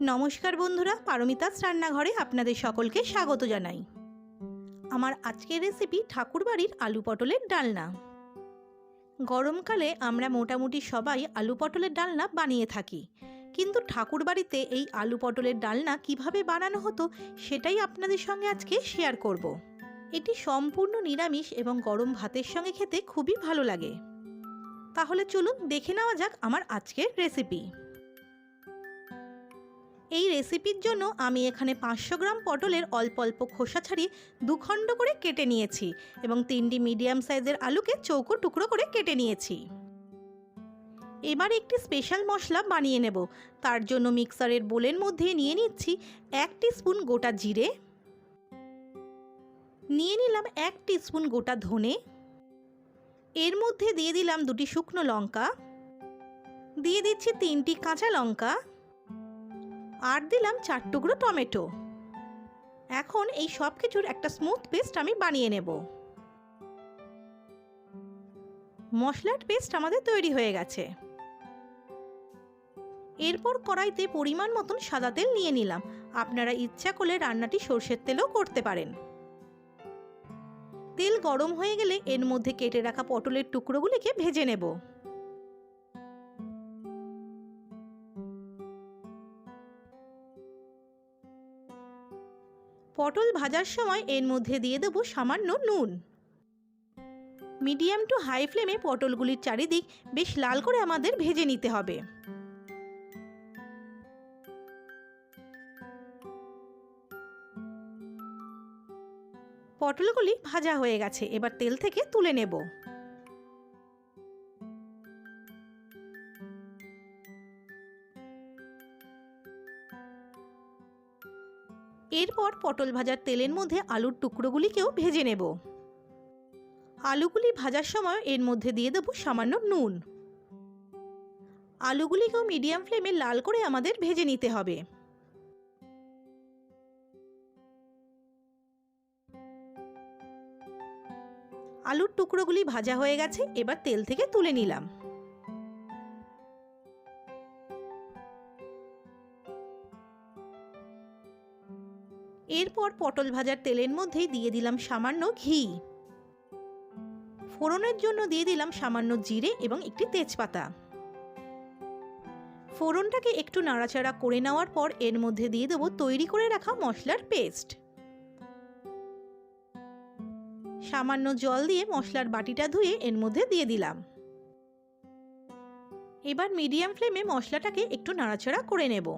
নমস্কার বন্ধুরা, পারমিতাস রান্নাঘরে আপনাদের সকলকে স্বাগত জানাই। আমার আজকের রেসিপি ঠাকুরবাড়ির আলু পটলের ডালনা। গরমকালে আমরা মোটামুটি সবাই আলু পটলের ডালনা বানিয়ে থাকি। কিন্তু ঠাকুরবাড়িতে এই আলু পটলের ডালনা কীভাবে বানানো হতো, সেটাই আপনাদের সঙ্গে আজকে শেয়ার করব। এটি সম্পূর্ণ নিরামিষ এবং গরম ভাতের সঙ্গে খেতে খুবই ভালো লাগে। তাহলে চলুন দেখে নেওয়া যাক আমার আজকের রেসিপি এই রেসিপির জন্য আমি এখানে পাঁচশো গ্রাম পটলের অল্প অল্প খোসা ছাড়িয়ে দুখণ্ড করে কেটে নিয়েছি এবং তিনটি মিডিয়াম সাইজের আলুকে চৌকো টুকরো করে কেটে নিয়েছি। এবার একটি স্পেশাল মশলা বানিয়ে নেব। তার জন্য মিক্সারের বোলের মধ্যে নিয়ে নিচ্ছি এক স্পুন গোটা জিরে। নিয়ে নিলাম এক স্পুন গোটা ধনে। এর মধ্যে দিয়ে দিলাম দুটি শুকনো লঙ্কা। দিয়ে দিচ্ছি তিনটি কাঁচা লঙ্কা। আর দিলাম চার টুকরো টমেটো। এখন এই সব কিছুর একটা স্মুথ পেস্ট আমি বানিয়ে নেব। মশলার পেস্ট আমাদের তৈরি হয়ে গেছে। এরপর কড়াইতে পরিমাণ মতন সাদা তেল নিয়ে নিলাম। আপনারা ইচ্ছা করলে রান্নাটি সর্ষের তেলও করতে পারেন। তেল গরম হয়ে গেলে এর মধ্যে কেটে রাখা পটলের টুকরোগুলিকে ভেজে নেব। পটল ভাজার সময় এর মধ্যে দিয়ে দেবো সামান্য নুন। মিডিয়াম টু হাই ফ্লেমে পটলগুলির চারিদিক বেশ লাল করে আমাদের ভেজে নিতে হবে। পটলগুলি ভাজা হয়ে গেছে, এবার তেল থেকে তুলে নেব। এরপর পটল ভাজার তেলের মধ্যে আলুর টুকরোগুলিকেও ভেজে নেব। আলুগুলি ভাজার সময় এর মধ্যে দিয়ে দেবো সামান্য নুন। আলুগুলিকেও মিডিয়াম ফ্লেমে লাল করে আমাদের ভেজে নিতে হবে। আলুর টুকরোগুলি ভাজা হয়ে গেছে, এবার তেল থেকে তুলে নিলাম। এরপর পটল ভাজার তেলের মধ্যেই দিয়ে দিলাম সামান্য ঘি। ফোড়নের জন্য দিয়ে দিলাম সামান্য জিরে এবং একটি তেজপাতা। ফোড়নটাকে একটু নাড়াচাড়া করে নেওয়ার পর এর মধ্যে দিয়ে দেবো তৈরি করে রাখা মশলার পেস্ট। সামান্য জল দিয়ে মশলার বাটিটা ধুয়ে এর মধ্যে দিয়ে দিলাম। এবার মিডিয়াম ফ্লেমে মশলাটাকে একটু নাড়াচাড়া করে নেব।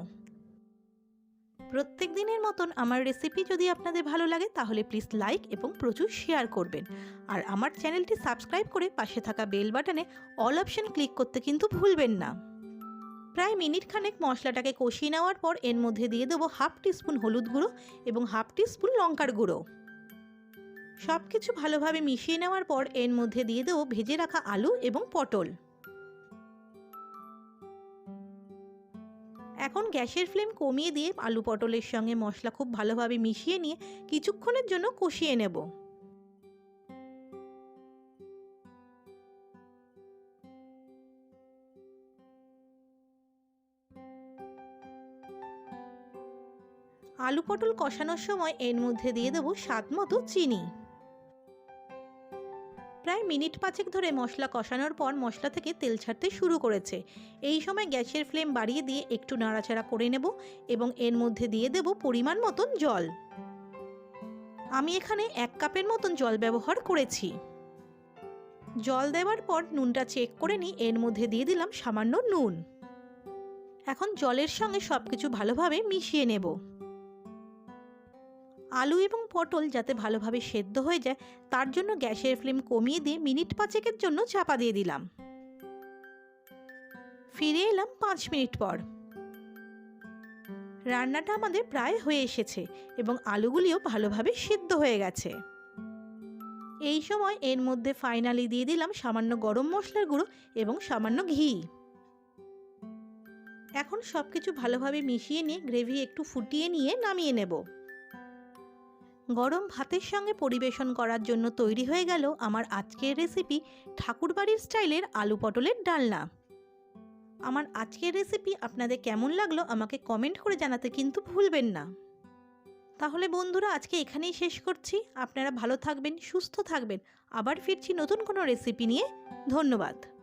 প্রত্যেক দিনের মতন আমার রেসিপি যদি আপনাদের ভালো লাগে, তাহলে প্লিজ লাইক এবং প্রচুর শেয়ার করবেন। আর আমার চ্যানেলটি সাবস্ক্রাইব করে পাশে থাকা বেল বাটনে অল অপশন ক্লিক করতে কিন্তু ভুলবেন না। প্রায় মিনিট খানেক মশলাটাকে কষিয়ে নেওয়ার পর এর মধ্যে দিয়ে দেবো হাফ টিস্পুন হলুদ গুঁড়ো এবং হাফ টিস্পুন লঙ্কার গুঁড়ো। সব কিছু ভালোভাবে মিশিয়ে নেওয়ার পর এর মধ্যে দিয়ে দেবো ভেজে রাখা আলু এবং পটল। এখন গ্যাসের ফ্লেম কমিয়ে দিয়ে আলু পটলের সঙ্গে মশলা খুব ভালোভাবে মিশিয়ে নিয়ে কিছুক্ষণের জন্য কষিয়ে নেব। আলু পটল কষানোর সময় এর মধ্যে দিয়ে দেবো স্বাদ মতো চিনি। প্রায় মিনিট পাঁচেক ধরে মশলা কষানোর পর মশলা থেকে তেল ছাড়তে শুরু করেছে। এই সময় গ্যাসের ফ্লেম বাড়িয়ে দিয়ে একটু নাড়াচাড়া করে নেব এবং এর মধ্যে দিয়ে দেব পরিমাণ মতন জল। আমি এখানে এক কাপের মতন জল ব্যবহার করেছি। জল দেওয়ার পর নুনটা চেক করে নিই, এর মধ্যে দিয়ে দিলাম সামান্য নুন। এখন জলের সঙ্গে সব কিছু ভালোভাবে মিশিয়ে নেব। আলু এবং পটল যাতে ভালোভাবে সেদ্ধ হয়ে যায়, তার জন্য গ্যাসের ফ্লেম কমিয়ে দিয়ে মিনিট পাঁচেকের জন্য চাপা দিয়ে দিলাম। ফিরে এলাম পাঁচ মিনিট পর। রান্নাটা আমাদের প্রায় হয়ে এসেছে এবং আলুগুলিও ভালোভাবে সিদ্ধ হয়ে গেছে। এই সময় এর মধ্যে ফাইনালি দিয়ে দিলাম সামান্য গরম মশলার গুঁড়ো এবং সামান্য ঘি। এখন সব কিছু ভালোভাবে মিশিয়ে নিয়ে গ্রেভি একটু ফুটিয়ে নিয়ে নামিয়ে নেব। গরম ভাতের সঙ্গে পরিবেশন করার জন্য তৈরি হয়ে গেল আমার আজকের রেসিপি ঠাকুরবাড়ির স্টাইলের আলু পটলের ডালনা। আমার আজকের রেসিপি আপনাদের কেমন লাগল আমাকে কমেন্ট করে জানাতে কিন্তু ভুলবেন না। তাহলে বন্ধুরা, আজকে এখানেই শেষ করছি। আপনারা ভালো থাকবেন, সুস্থ থাকবেন। আবার ফিরছি নতুন কোনো রেসিপি নিয়ে। ধন্যবাদ।